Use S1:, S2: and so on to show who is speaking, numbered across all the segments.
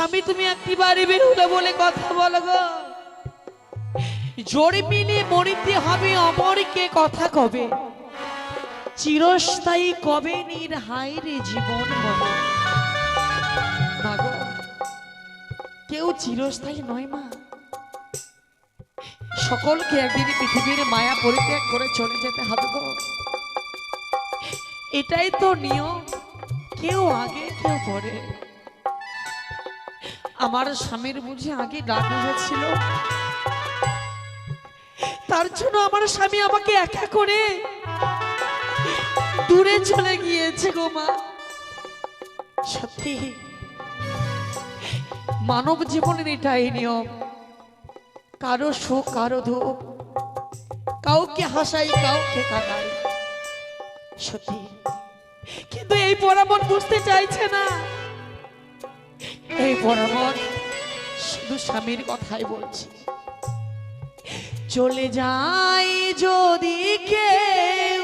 S1: স্বামী তুমি একটি বাড়ি বেরুলে বলে কথা বলো গো? জোরে মিলে মরিতে হবে অমরকে কথা কবে? চিরস্থায়ী কবে নির হাইরে জীবন কেউ চিরস্থায়ী নয় মা। সকলকে একদিন পৃথিবীর মায়া পরিত্যাগ করে চলে যেতে হবে গো। এটাই তো নিয়ম। কেউ আগে, কেউ পরে। আমার স্বামীর বুঝি আগে ডাক হয়েছিল। তার জন্য আমার স্বামী আমাকে একা করে দূরে চলে গিয়েছে গো মা। সত্যি, মানব জীবনের এটাই নিয়ম। কারও সুখ, কারও দুঃখ, কাউকে হাসাই, কাউকে কাঁদাই। সত্যি, কিন্তু এই পরামর বুঝতে চাইছে না। এই পরামর শুধু স্বামীর কথাই বলছি। চলে যাই যদি কেউ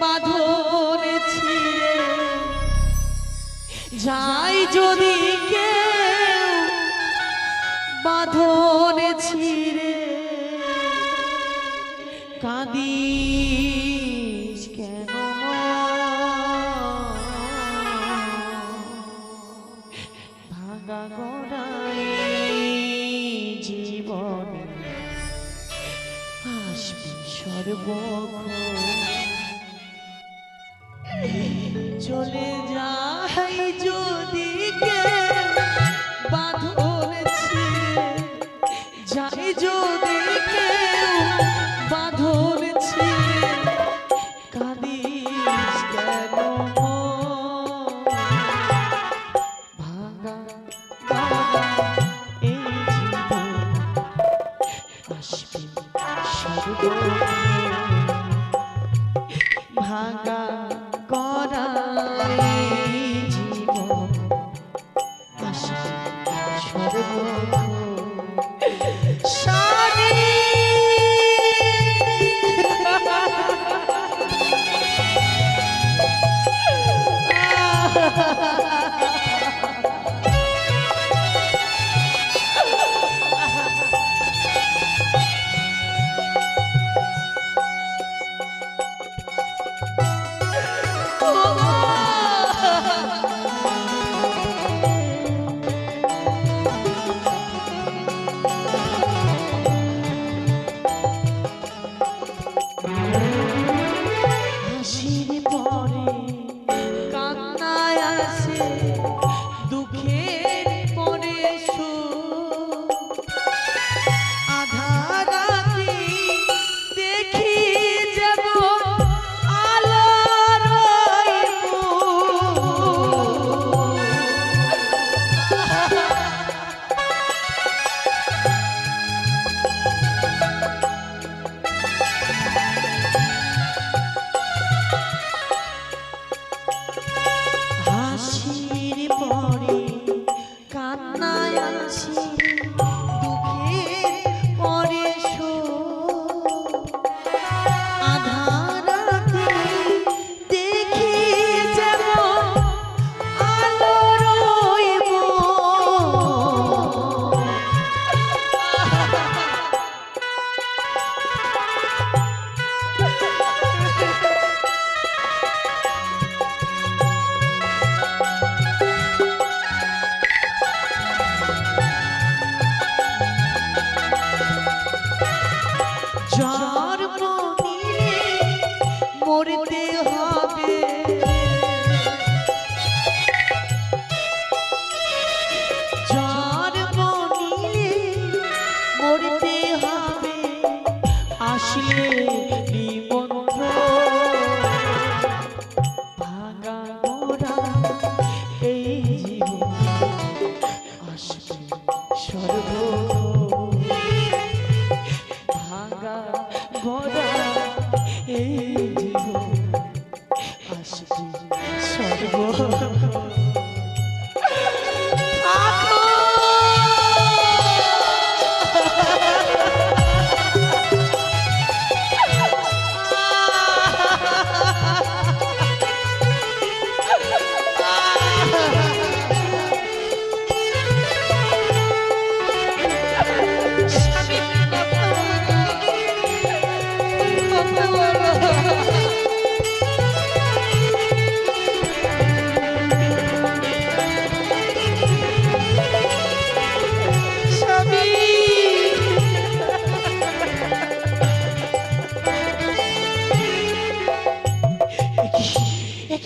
S1: বাঁধন যাই যদি কেউ বাঁধন ছিঁড়ে। গড়াই জীবনে সর্বক্ষণ। Oh. আসলে এই জীবন আসবে সর্বক্ষণ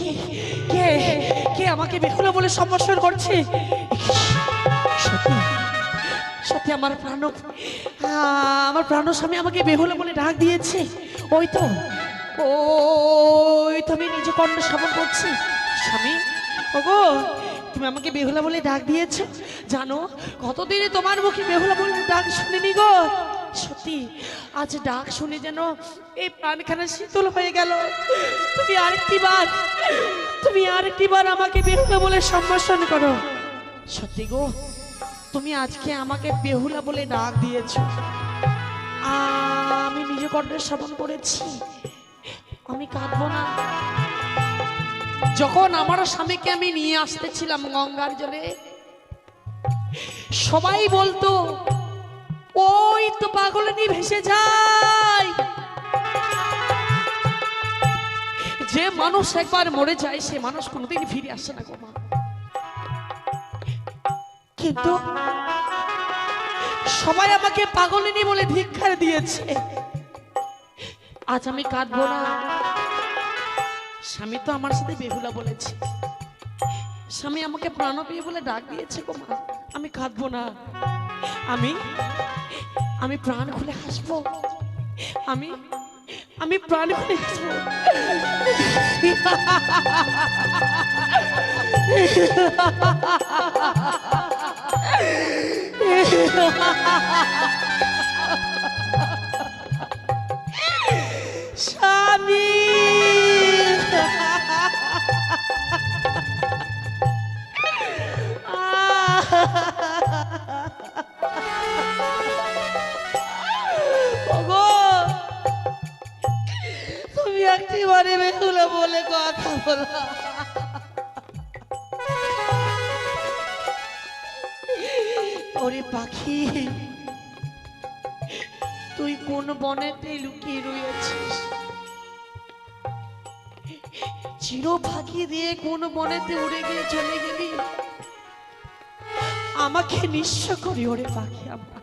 S1: আসবে সর্ব আমাকে বেহুলা বলে সম্ভাষণ করছে? সত্যি? আমার প্রাণ আমার প্রাণ স্বামী আমাকে বেহুলা বলে ডাক দিয়েছে। ওই তো ওই তো আমি নিজে কর্ণ শ্রবণ করছি। স্বামী, ওগো, তুমি আমাকে বেহুলা বলে ডাক দিয়েছ? জানো, কতদিনে তোমার মুখে বেহুলা বলে ডাক শুনিনি গো? সত্যি, আজ ডাক শুনে যেন এই প্রাণখানা শীতল হয়ে গেল। তুমি আরেকটি বার, তুমি আরেকটি বার আমাকে বেহুলা বলে সম্ভাষণ করো। সত্যি গো, তুমি আজকে আমাকে বেহুলা বলে ডাক দিয়েছ। আমি নিজে কণ্ঠে শ্রবণ করেছি, আমি কাঁদবো না। যখন আমার স্বামীকে আমি নিয়ে আসতেছিলাম গঙ্গার জলে, সবাই বলতো ওই তো পাগলনি ভেসে যায়। যে মানুষ একবার মরে যায়, সে মানুষ কোনোদিন ফিরে আসে না গো মা। কিন্তু সবাই আমাকে পাগলিনী বলে ধিক্ষার দিয়েছে। আজ আমি কাঁদবো না। স্বামী তো আমার সাথে বেহুলা বলেছে। স্বামী আমাকে প্রাণপ্রিয় বলে ডাক দিয়েছে গো মা। আমি কাঁদবো না। আমি আমি প্রাণ খুলে হাসবো। আমি আমি প্রাণ খুলে হাসবো। স্বামী বলে কথা বলো। ওরে পাখি, তুই কোন বনেতে লুকিয়ে রয়েছিস? চির ফাঁকি দিয়ে কোন বনেতে উড়ে গিয়ে চলে গেলি? আমাকে নিঃস্ব করি ওরে পাখি আমার।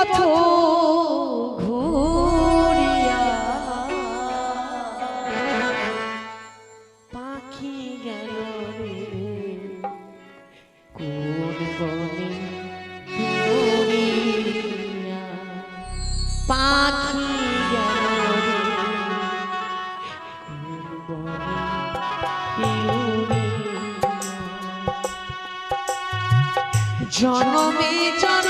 S1: পথ ঘুরিয়া। পাখি গেল পাখি জনমে জনমে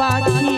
S1: পাখি